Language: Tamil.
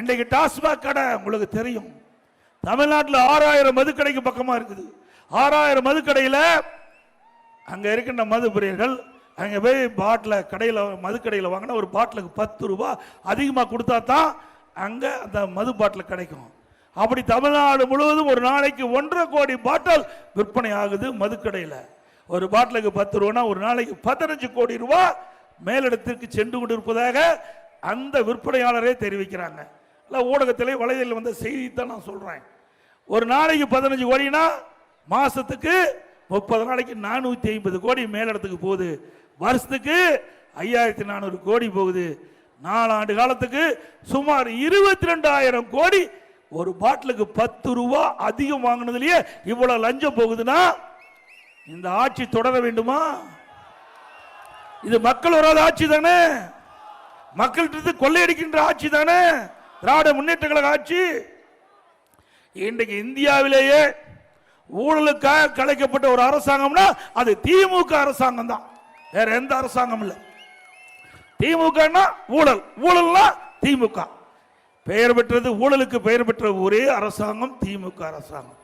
இன்றைக்கு டாஸ்மாக் கடை உங்களுக்கு தெரியும். தமிழ்நாட்டில் ஆறாயிரம் மதுக்கடைக்கு பக்கமாக இருக்குது. ஆறாயிரம் மதுக்கடையில் அங்கே இருக்கின்ற மது பிரியர்கள் அங்கே போய் பாட்டில் கடையில் மதுக்கடையில் வாங்கினா ஒரு பாட்டிலுக்கு பத்து ரூபா அதிகமாக கொடுத்தா தான் அங்கே அந்த மது பாட்டில் கிடைக்கும். அப்படி தமிழ்நாடு முழுவதும் ஒரு நாளைக்கு ஒன்றரை கோடி பாட்டில் விற்பனை ஆகுது மதுக்கடையில் ஒரு பாட்டிலுக்கு பத்து ரூபான்னா ஒரு நாளைக்கு பதினஞ்சு கோடி ரூபா மேலிடத்திற்கு சென்று கொண்டிருப்பதாக அந்த விற்பனையாளரே தெரிவிக்கிறாங்க. இல்லை ஊடகத்திலே வலைதளத்தில் வந்த செய்தி தான் நான் சொல்கிறேன் ஒரு நாளைக்கு பதினஞ்சு கோடினா மாதத்துக்கு முப்பது நாளைக்கு நானூற்றி ஐம்பது கோடி மேலிடத்துக்கு போகுது. வருஷத்துக்கு ஐயாயிரத்தி நானூறு கோடி போகுது. நாலாண்டு காலத்துக்கு சுமார் இருபத்தி ரெண்டாயிரம் கோடி ஒரு பாட்டிலுக்கு பத்து ரூபா அதிகம் வாங்கினதுலயே இவ்வளவு லஞ்சம் போகுதுன்னா இந்த ஆட்சி தொடர வேண்டுமா? இது மக்கள் வராத ஆட்சி தானே? மக்கள்கிட்ட கொள்ளையடிக்கின்ற ஆட்சி தானே? திராவிட முன்னேற்ற கழக ஆட்சி இன்றைக்கு இந்தியாவிலேயே ஊழலுக்காக கலைக்கப்பட்ட ஒரு அரசாங்கம்னா அது திமுக அரசாங்கம் தான். வேற எந்த அரசாங்கம் இல்லை. திமுக ஊழல். ஊழல்னா திமுக. பெயர் பெற்றது ஊழலுக்கு பெயர் பெற்ற ஒரே அரசாங்கம் திமுக அரசாங்கம்.